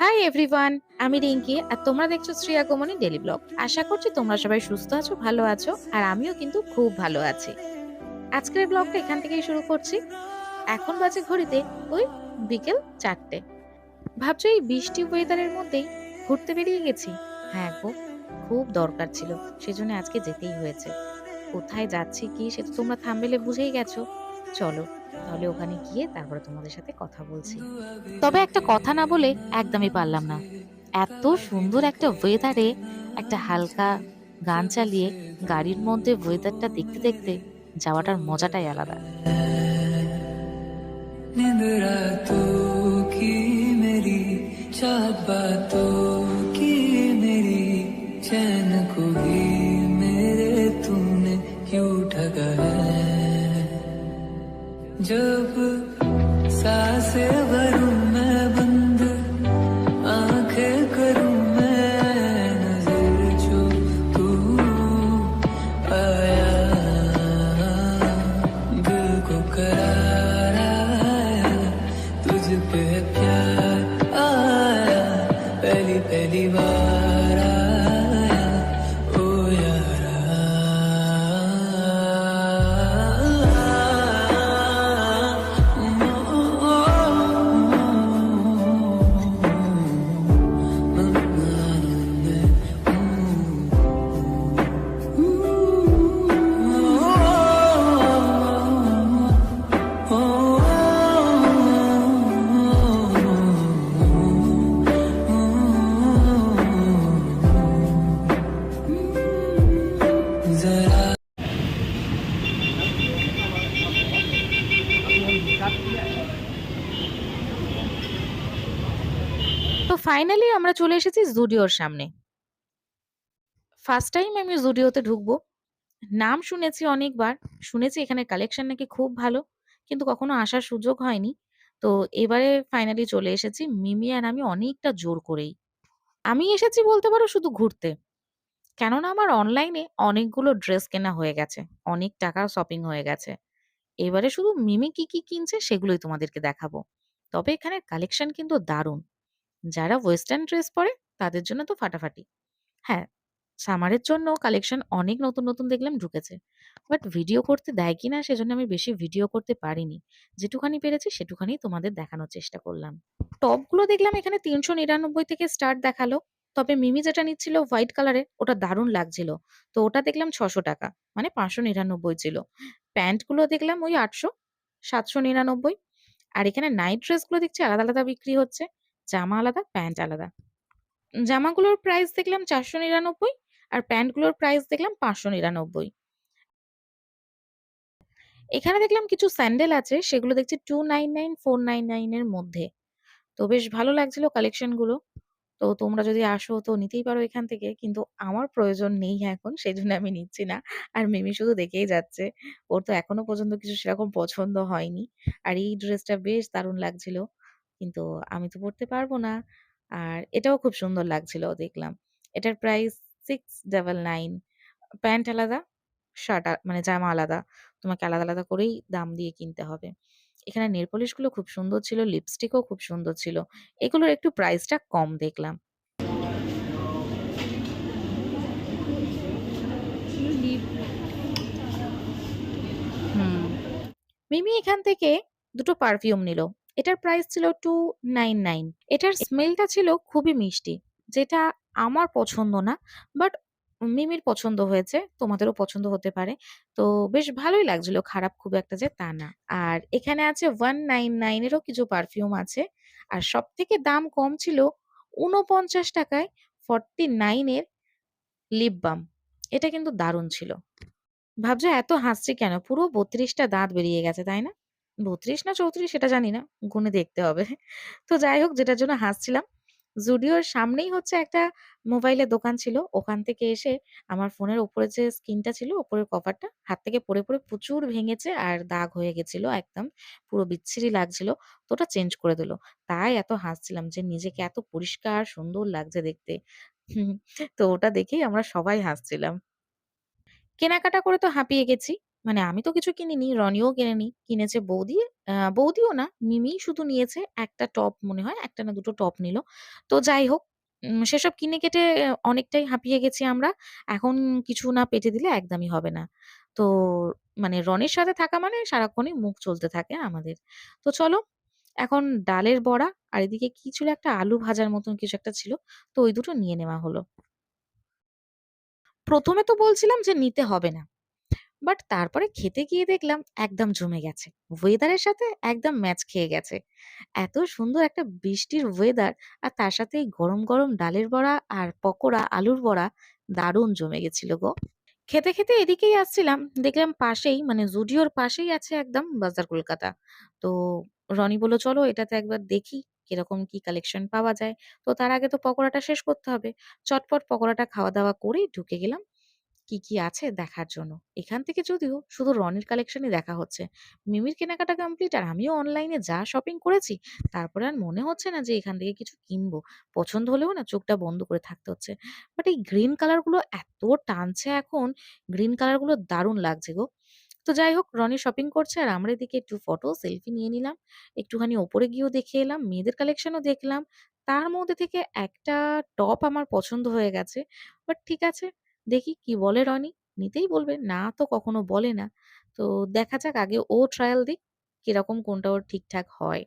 Hi everyone আমি রিঙ্কি, আর তোমরা দেখছ শ্রেয়া ডেলি ব্লগ আশা করছি তোমরা সবাই সুস্থ আছো, ভালো আছো, আর আমিও কিন্তু খুব ভালো আছি। আজকের ব্লগটা এখান থেকেই শুরু করছি। এখন বাজে ঘড়িতে ওই বিকেল চারটে। ভাবছ এই বৃষ্টি ওয়েদারের মধ্যেই ঘুরতে বেরিয়ে গেছি? হ্যাঁ গো, খুব দরকার ছিল, সেজন্য আজকে যেতেই হয়েছে। কোথায় যাচ্ছি কি সে তো তোমরা থামবেলে বুঝেই গেছো। চলো তাহলে ওখানে গিয়ে তারপরে তোমাদের সাথে কথা বলছি। তবে একটা কথা না বলে একদমই পারলাম না। এত সুন্দর একটা ওয়েদারে একটা হালকা গান চালিয়ে গাড়ির মধ্যে ওয়েদারটা দেখতে দেখতে যাওয়াটার মজাটাই আলাদা। নিদ্রা তো কি মেরি চাহত বা তো जब सांसें भरूं ফাইনালি আমরা চলে এসেছি জুডিওর সামনে। ফার্স্ট টাইম আমি জুডিওতে ঢুকবো। নাম শুনেছি অনেকবার। শুনেছি এখানে কালেকশন নাকি খুব ভালো, কিন্তু কখনো আসার সুযোগ হয়নি। তো এবারে ফাইনালি চলে এসেছি। মিমি আর আমি অনেকটা জোর করেই। আমি এসেছি বলতে পারো শুধু ঘুরতে। কেননা আমার অনলাইনে অনেকগুলো ড্রেস কেনা হয়ে গেছে। অনেক টাকার শপিং হয়ে গেছে। এবারে শুধু মিমি কি কি কিনছে সেগুলোই তোমাদেরকে দেখাবো। তবে এখানে কালেকশন কিন্তু দারুণ। যারা ওয়েস্টার্ন ড্রেস পরে, তাদের জন্য তো ফাটাফাটি। হ্যাঁ সামারের জন্য কালেকশন অনেক নতুন নতুন দেখলাম ঢুকেছে। বাট ভিডিও করতে দেয় কিনা সেজন্য আমি বেশি ভিডিও করতে পারিনি। যেটুখানি পেরেছি, সেটুখানি তোমাদের দেখানোর চেষ্টা করলাম। টপগুলো দেখলাম এখানে তিনশো নিরানব্বই থেকে স্টার্ট দেখাল। তবে মিমি যেটা নিচ্ছিল হোয়াইট কালারের, ওটা দারুণ লাগছিল। তো ওটা দেখলাম ছশো টাকা মানে পাঁচশো নিরানব্বই ছিল। প্যান্টগুলো দেখলাম ওই আটশো, সাতশো নিরানব্বই। আর এখানে নাইট ড্রেসগুলো দেখছি আলাদা আলাদা বিক্রি হচ্ছে। জামা আলাদা, প্যান্ট আলাদা। জামাগুলোর প্রাইস দেখলাম চারশো নিরানব্বই আর প্যান্টগুলোর প্রাইস দেখলাম পাঁচশো নিরানব্বই। এখানে দেখলাম কিছু স্যান্ডেল আছে, সেগুলো দেখছি two nine nine four nine nine এর মধ্যে। তো বেশ ভালো লাগছিল কালেকশনগুলো। তো তোমরা যদি আসো তো নিতেই পারো এখান থেকে, কিন্তু আমার প্রয়োজন নেই এখন সেই জন্য আমি নিচ্ছি না। আর মিমি শুধু দেখেই যাচ্ছে, ওর তো এখনও পর্যন্ত কিছু সেরকম পছন্দ হয়নি। আর এই ড্রেসটা বেশ দারুণ লাগছিল। কিন্তু আমি তো পড়তে পারব না। আর এটাও খুব সুন্দর লাগছিল দেখলাম। এটার price six double nine. Pant আলাদা, শার্ট মানে জামা আলাদা। তোমাকে আলাদা আলাদা করেই দাম দিয়ে কিনতে হবে। এখানে নেল পলিশগুলো খুব সুন্দর ছিল, লিপস্টিকও খুব সুন্দর ছিল। এগুলোর একটু প্রাইসটা কম দেখলাম। মিমি এখান থেকে দুটো পারফিউম নিল। এটার প্রাইস ছিল টু নাইন নাইন এটার স্মেলটা ছিল খুবই মিষ্টি যেটা আমার পছন্দ না বাট মিমির পছন্দ হয়েছে তোমাদেরও পছন্দ হতে পারে। তো বেশ ভালোই লাগছিল খারাপ খুব একটা যে তা না। আর এখানে আছে ওয়ান নাইন নাইনেরও কিছু পারফিউম আছে আর সব থেকে দাম কম ছিল উনপঞ্চাশ টাকায় ফর্টি নাইনের লিপ বাম এটা কিন্তু দারুণ ছিল। ভাবছ এত হাসছি কেন? পুরো বত্রিশটা দাঁত বেরিয়ে গেছে, তাই না? ৩২ না ৩৪ সেটা জানি না। গুনে দেখতে হবে। তো যাই হোক যেটার জন্য হাসছিলাম, জুডিওর সামনেই হচ্ছে একটা মোবাইলের দোকান ছিল। ওখান থেকে এসে আমার ফোনের উপরে যে স্ক্রিনটা ছিল, উপরের কভারটা হাত থেকে পড়ে, পড়ে প্রচুর ভেঙেছে আর দাগ হয়ে গেছিল একদম। পুরো বিচ্ছিরি লাগছিল। তো ওটা চেঞ্জ করে দিল। তাই এত হাসছিলাম যে নিজেকে এত পরিষ্কার সুন্দর লাগছে দেখতে। তো ওটা দেখেই আমরা সবাই হাসছিলাম। কেনাকাটা করে তো হাঁপিয়ে গেছি। মানে আমি তো কিছু কিনিনি, রনিও কেনেনি। কিনেছে বৌদি। বৌদিও না, মিমিই শুধু নিয়েছে। একটা টপ মনে হয়, ১ টা না ২ টো টপ নিল। তো যাই হোক, সেসব কিনে কেটে অনেকটাই হাঁপিয়ে গেছি আমরা। এখন কিছু না পেটে দিলে একদমই হবে না। তো মানে রনির সাথে থাকা মানে সারাক্ষণই মুখ চলতে থাকে আমাদের। তো চলো, এখন ডালের বড়া আর এদিকে কি ছিল একটা আলু ভাজার মতন কিছু একটা ছিল। তো ওই দুটো নিয়ে নেওয়া হলো। ১ম এ তো বলছিলাম যে নিতে হবে না। বাট তারপরে খেতে গিয়ে দেখলাম একদম জমে গেছে। ওয়েদারের সাথে একদম ম্যাচ খেয়ে গেছে। এত সুন্দর একটা বৃষ্টির ওয়েদার আর তার সাথে গরম, গরম ডালের বড়া আর পকোড়া, আলুর বড়া দারুণ জমে গেছিল গো! খেতে, খেতে এদিকেই আসছিলাম। দেখলাম পাশেই মানে জুডিওর পাশেই আছে একদম বাজার কলকাতা। তো রনি বলল, "চলো এটাতে একবার দেখি কীরকম কি কালেকশন পাওয়া যায়।" তো তার আগে তো পকোড়াটা শেষ করতে হবে। চটপট পকোড়াটা খাওয়া-দাওয়া করে ঢুকে গেলাম কি, কি আছে দেখার জন্য। এখান থেকে যদিও শুধু রনির কালেকশনই দেখা হচ্ছে। মিমির কেনাকাটা কমপ্লিট আর আমিও অনলাইনে যা শপিং করেছি, তারপরে আর মনে হচ্ছে না যে এখান থেকে কিছু কিনবো। পছন্দ হলেও না চোখটা বন্ধ করে থাকতে হচ্ছে। বাট এই গ্রিন কালারগুলো এত টানছে এখন, গ্রিন কালারগুলো দারুণ লাগছে গো। তো যাই হোক রনি শপিং করছে আর আমরা এদিকে একটু ফটো, সেলফি নিয়ে নিলাম। একটুখানি ওপরে গিয়েও দেখে এলাম, মেয়েদের কালেকশনও দেখলাম। তার মধ্যে থেকে একটা টপ আমার পছন্দ হয়ে গেছে। বাট ঠিক আছে দেখি কি বলে রনি। নিতেই বলবে, না তো কখনো বলে না। তো দেখা যাক আগে ও ট্রায়াল দিক, কীরকম কোনটা ওর ঠিকঠাক হয়।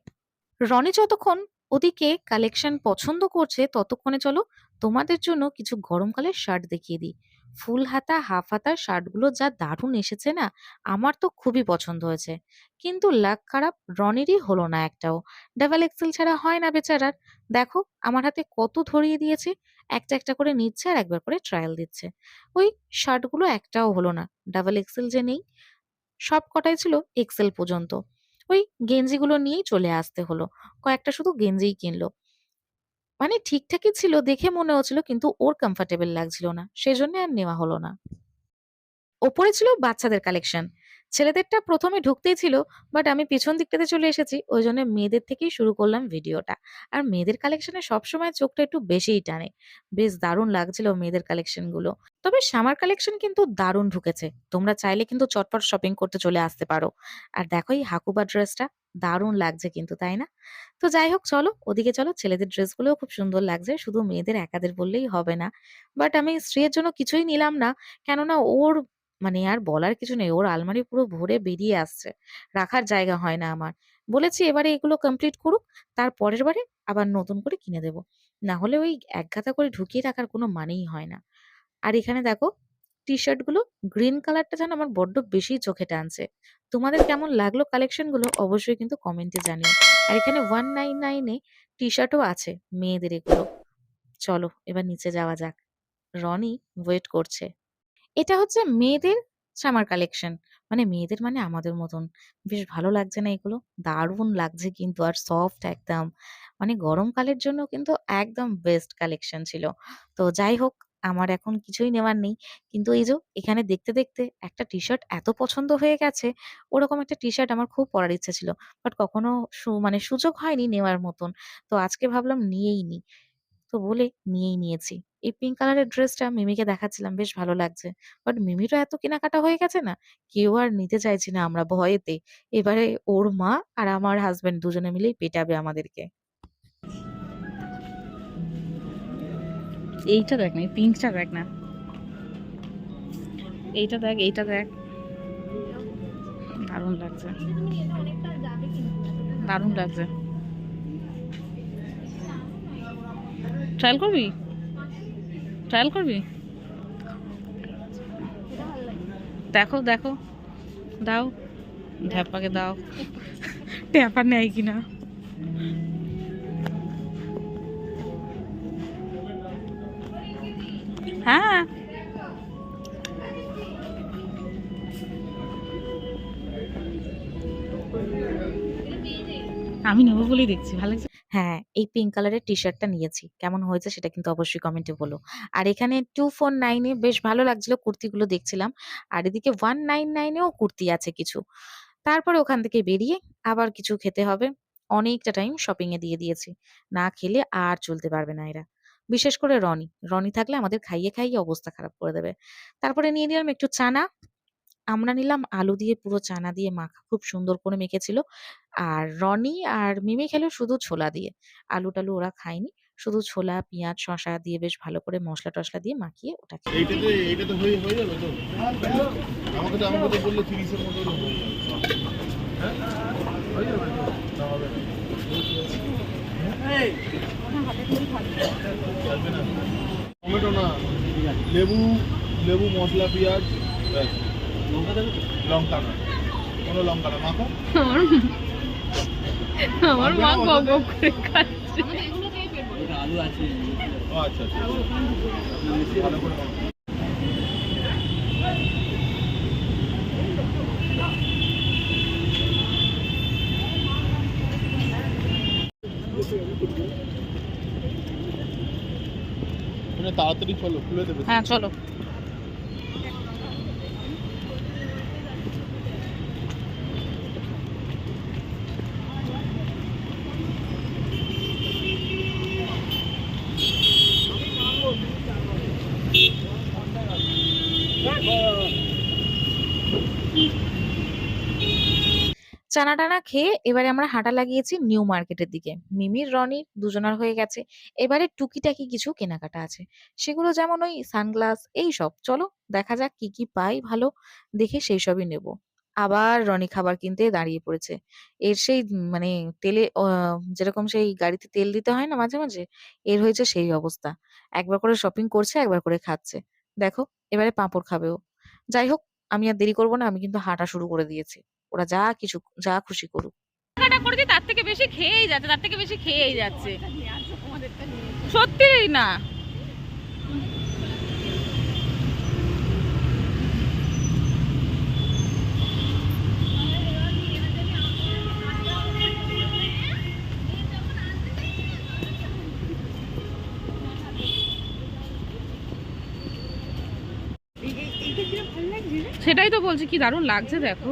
রনি যতক্ষণ ওদিকে কালেকশন পছন্দ করছে ততক্ষণে চলো তোমাদের জন্য কিছু গরমকালের শার্ট দেখিয়ে দিই। ফুল হাতা, হাফ হাতার শার্টগুলো যা দারুণ এসেছে না, আমার তো খুবই পছন্দ হয়েছে। কিন্তু লাক খারাপ রনিরই হলো না একটাও। ডাবল এক্সেল ছাড়া হয় না বেচারার। দেখো আমার হাতে কত ধরিয়ে দিয়েছে। একটা, একটা করে নিচ্ছে আর একবার করে ট্রায়াল দিচ্ছে। ওই শার্টগুলো একটাও হলো না। ডাবল এক্সেল যে নেই, সবকটাই ছিল এক্সেল পর্যন্ত। ওই গেঞ্জিগুলো নিয়েই চলে আসতে হলো। কয়েকটা শুধু গেঞ্জিই কিনলো। মানে ঠিকঠাকই ছিল দেখে মনে হচ্ছিল কিন্তু ওর কমফোর্টেবল লাগছিল না। সেজন্য আর নেওয়া হলো না। ওপরে ছিল বাচ্চাদের কালেকশন। ছেলেদেরটা প্রথমে ঢুকতেই ছিল, বাট আমি পিছন দিকটাতে চলে এসেছি। ওই জন্য মেয়েদের থেকেই শুরু করলাম ভিডিওটা। আর মেয়েদের কালেকশনে সবসময় চোখটা একটু বেশিই টানে। বেশ দারুণ লাগছিল মেয়েদের কালেকশনগুলো। তবে সামার কালেকশন কিন্তু দারুণ ঢুকেছে। তোমরা চাইলে কিন্তু চটপট শপিং করতে চলে আসতে পারো। আর দেখো এই হাকুবা ড্রেসটা দারুণ লাগছে কিন্তু, তাই না? তো যাই হোক চলো, ওদিকে চলো। ছেলেদের ড্রেসগুলোও খুব সুন্দর লাগছে। শুধু মেয়েদের একাদের বললেই হবে না। বাট আমি স্ত্রীর জন্য কিছুই নিলাম না। কেননা ওর মানে আর বলার কিছু নেই। ওর আলমারি পুরো ভরে বেরিয়ে আসছে। রাখার জায়গা হয় না আমার। বলেছি, এবারে এগুলো কমপ্লিট করুক। তার পরের বারে আবার নতুন করে কিনে দেব। না হলে ওই একগাদা করে ঢুকিয়ে রাখার কোনো মানেই হয় না। আর এখানে দেখো টি-শার্টগুলো গ্রিন কালারটা যেন আমার বড্ড বেশি চোখে টানছে। তোমাদের কেমন লাগল কালেকশনগুলো অবশ্যই কিন্তু কমেন্টে জানিও। আর এখানে 199 এ টি-শার্টও আছে মেয়েদের এগুলো। চলো, এবার নিচে যাওয়া যাক। রনি ওয়েট করছে। এটা হচ্ছে মেয়েদের সামার কালেকশন। মানে মেয়েদের মানে আমাদের মতন। বেশ ভালো লাগছে না এগুলো? দারুণ লাগছে কিন্তু আর সফট একদম। মানে গরমকালের জন্য কিন্তু একদম বেস্ট কালেকশন ছিল। তো যাই হোক আমার এখন কিছুই নেওয়ার নেই। কিন্তু এই যে এখানে দেখতে, দেখতে একটা টি-শার্ট এত পছন্দ হয়ে গেছে, ওরকম একটা টি-শার্ট আমার খুব পরার ইচ্ছা ছিল। বাট কখনো মানে সুযোগ হয়নি নেওয়ার মতন। তো আজকে ভাবলাম নিয়েই নিই। তো বলে নিয়েই নিয়েছি। এই পিঙ্ক কালারের ড্রেসটা মিমিকে দেখাচ্ছিলাম বেশ ভালো লাগছে। বাট মিমিরও এত কেনাকাটা হয়ে গেছে না, কেউ আর নিতে চাইছি না আমরা ভয়েতে। এবারে ওর মা আর আমার হাসব্যান্ড দুজনে মিলেই পেটাবে আমাদেরকে। এইটা দেখ না পিঙ্কটা দেখ না এইটা দেখ এইটা দেখ দারুণ লাগছে দারুণ লাগছে ট্রায়াল করবি? ট্রায়াল করবি? দেখো দেখো। দাও। ঢ্যাপাকে দাও। ট্যাপা নেয় কিনা? হ্যাঁ। আমি নেব বলেই দেখছি। ভালো এই পিঙ্ক কালারের টি-শার্টটা নিয়েছি। কেমন হয়েছে সেটা কিন্তু অবশ্যই কমেন্টে বলো। আর এখানে 249 এ বেশ ভালো লাগছিল কুর্তিগুলো দেখছিলাম। আর এদিকে ওয়ান নাইন নাইনেও কুর্তি আছে কিছু। তারপরে ওখান থেকে বেরিয়ে আবার কিছু খেতে হবে। অনেকটা টাইম শপিং এ দিয়ে দিয়েছি। না খেলে আর চলতে পারবে না এরা। বিশেষ করে রনি। রনি থাকলে আমাদের খাইয়ে, খাইয়ে অবস্থা খারাপ করে দেবে। তারপরে নিয়ে নিলাম একটু চানা আমরা নিলাম আলু দিয়ে পুরো চানা দিয়ে মাখা খুব সুন্দর করে মেখেছিল। আর রনি আর মিমি খেলো শুধু ছোলা দিয়ে। আলু-টালু ওরা খায়নি। শুধু ছোলা, পেঁয়াজ, শসা দিয়ে বেশ ভালো করে মশলা টসলা দিয়ে মাখিয়ে ওটা টমেটো না লেবু লেবু মশলা পেঁয়াজ। লঙ্কা না। কোনো লঙ্কা না মাখো। আমার মা গপ গপ করে খাচ্ছে। ও আচ্ছা আচ্ছা। ভালো করে তাড়াতাড়ি চলো খুলে দেবে। হ্যাঁ চলো। চানা-টানা খেয়ে এবারে আমরা হাঁটা লাগিয়েছি নিউ মার্কেটের দিকে। মিমির, রনির দুজনার হয়ে গেছে। এবারে টুকিটাকি কিছু কেনাকাটা আছে। সেগুলো যেমন ওই সানগ্লাস এইসব। চলো দেখা যাক কি, কি পাই ভালো দেখে সেই সবই নেব। আবার রনি খাবার কিনতে দাঁড়িয়ে পড়েছে। এর সেই মানে তেলে যেরকম সেই গাড়িতে তেল দিতে হয় না মাঝে, মাঝে? এর হয়েছে সেই অবস্থা। একবার করে শপিং করছে, একবার করে খাচ্ছে। দেখো এবারে পাঁপড় খাবেও যাই হোক আমি আর দেরি করব না। আমি কিন্তু হাঁটা শুরু করে দিয়েছি। ওরা যা কিছু, যা খুশি করুক। কেনাকাটা করেছি তার থেকে বেশি খেয়েই যাচ্ছে, তার থেকে বেশি খেয়েই যাচ্ছে। সত্যি না। সেটাই তো বলছি, কি দারুণ লাগছে, দেখো।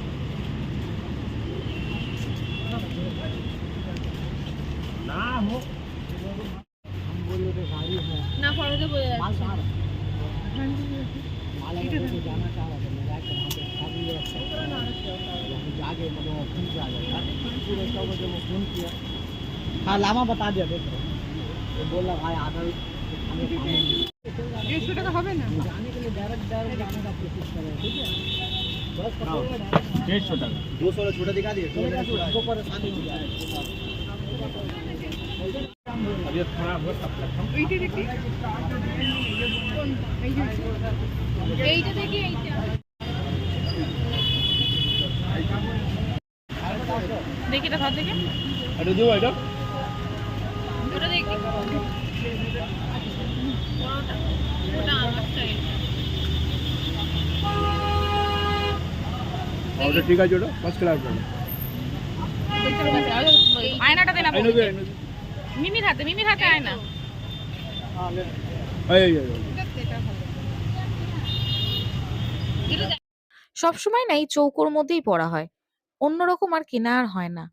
না ফটোতে বোঝা যাচ্ছে हाँ लामा बता दिया देखो वो बोला भाई आधा हमें खाने नहीं দেড়শো টাকা হবে না जाने के लिए डायरेक्ट डायरेक्ट जाने का कोशिश करें ठीक है बस पकड़ोगे डायरेक्ट डेढ़ सौ टाका दो सौ छोटा दिखा दिए हमको परेशानी हो जाए এইটা দেখি। এইটা দেখি এটা ধর দেখি। এটা দেবো এটা? ওটা দেখি। ওটা আমার স্টাইল ওটা ঠিক আছে ওটা? ফার্স্ট ক্লাস আয়নাটা দে না এই নেবে মিমির হাতে মিমির হাতে এই এই সবসময় না এই চৌকোর মধ্যেই পড়া হয়। অন্যরকম আর কেনা আর হয় না।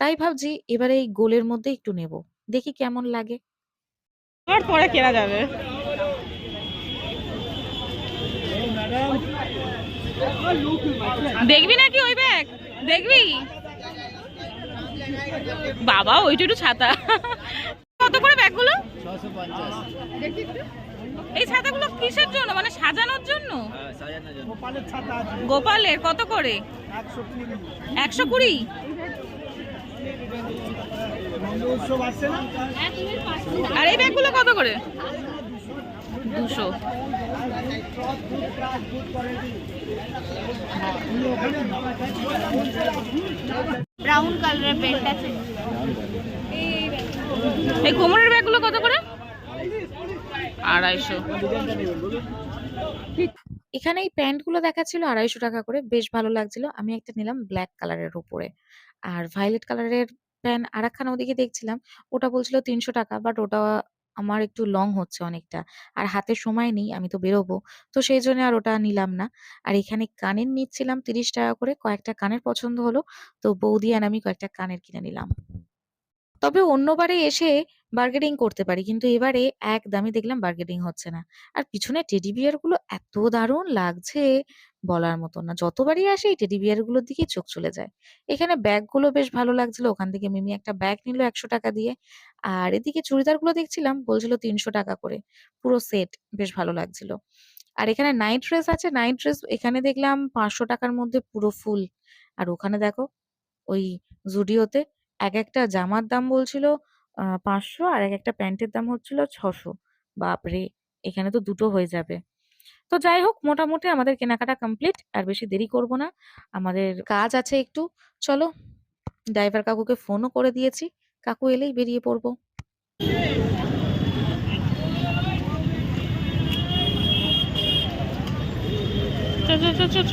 তাই ভাবছি এবারে এই গোলের মধ্যে একটু নেব। দেখি কেমন লাগে। আর পরে কেনা যাবে দেখবি নাকি ওই ব্যাগ দেখবি বাবা, ওইটা একটু ছাতা। কত করে ব্যাগগুলো? এই ছাতাগুলো কিসের জন্য? মানে সাজানোর জন্য? গোপালের, কত করে? একশো কুড়ি? আর এই ব্যাগগুলো কত করে? দুশো। ব্রাউন কালারের বেল্ট আছে এই কোমরের ব্যাগগুলো কত করে আড়াইশো এখানে এই প্যান্টগুলো দেখাচ্ছিল ৳২৫০ করে। বেশ ভালো লাগছিল। আমি একটা নিলাম ব্ল্যাক কালারের উপরে। আর ভায়োলেট কালারের প্যান্ট আরেকখানা ওদিকে দেখছিলাম। ওটা বলছিল ৳৩০০ বাট ওটা আমার একটু লং হচ্ছে অনেকটা। আর হাতে সময় নেই, আমি তো বেরোবো। তো সেই জন্য আর ওটা নিলাম না। আর এখানে কানের নিচ্ছিলাম ৳৩০ করে। কয়েকটা কানের পছন্দ হলো। তো বৌদি আর আমি কয়েকটা কানের কিনে নিলাম। তবে অন্যবারে এসে বার্গেনিং করতে পারি। কিন্তু এবারে একদমই দেখলাম বার্গেনিং হচ্ছে না। আর পিছনে টেডি বিয়ারগুলো এত দারুণ লাগছে বলার মতো না। যতবারই আসি এই টেডি বিয়ারগুলোর দিকেই চোখ চলে যায়। এখানে ব্যাগগুলো বেশ ভালো লাগছিল। ওখান থেকে মিমি একটা ব্যাগ নিল ৳১০০ দিয়ে। আর এদিকে চুড়িদারগুলো দেখছিলাম, বলছিল ৳৩০০ করে। পুরো সেট বেশ ভালো লাগছিল। আর এখানে নাইট ড্রেস আছে। নাইট ড্রেস এখানে দেখলাম পাঁচশো টাকার মধ্যে পুরো ফুল। আর ওখানে দেখো, ওই জুডিওতে এক একটা জামার দাম বলছিল ৫০০ আর একেকটা প্যান্টের দাম হচ্ছিল ছশো বাপরে! এখানে তো দুটো হয়ে যাবে। তো যাই হোক মোটামুটি আমাদের কেনাকাটা কমপ্লিট। আর বেশি দেরি করব না। আমাদের কাজ আছে একটু। চলো ড্রাইভার কাকুকে ফোনও করে দিয়েছি। কাকু এলেই বেরিয়ে পড়ব। চ, চ, চ, চ,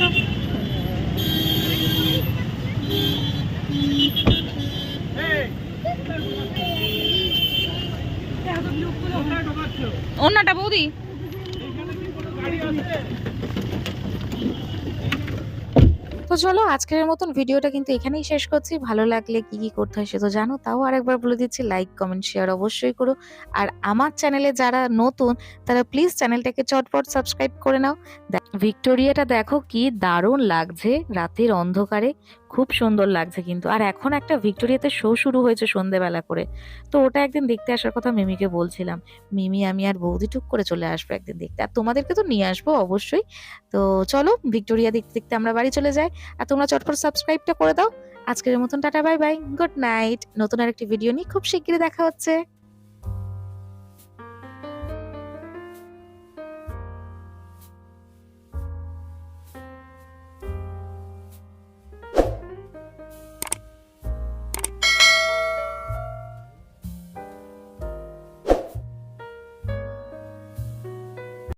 ওন্নাটা বৌদি তো চলো আজকের মতন ভিডিওটা কিন্তু এখানেই শেষ করছি। ভালো লাগলে কি, কি করতে হয় সে তো জানো। তাও আরেকবার বলে দিচ্ছি লাইক, কমেন্ট, শেয়ার অবশ্যই করো। আর আমার চ্যানেলে যারা নতুন তারা প্লিজ চ্যানেলটাকে চটপট সাবস্ক্রাইব করে নাও। ভিক্টোরিয়াটা দেখো কি দারুণ লাগছে রাতের অন্ধকারে। খুব সুন্দর লাগছে কিন্তু। আর এখন একটা ভিক্টোরিয়াতে শো শুরু হয়েছে সন্ধ্যেবেলা করে। তো ওটা একদিন দেখতে আসার কথা মিমিকে বলছিলাম। মিমি, আমি আর বৌদি টুক করে চলে আসব একদিন দেখতে। আর তোমাদেরকে তো নিয়ে আসব অবশ্যই। তো চলো ভিক্টোরিয়া দেখতে, দেখতে আমরা বাড়ি চলে যাই। আর তোমরা চটপট সাবস্ক্রাইবটা করে দাও। আজকের মতন tata bye bye. Good night. নতুন আরেকটি ভিডিও নিয়ে খুব শিগগিরই দেখা হচ্ছে।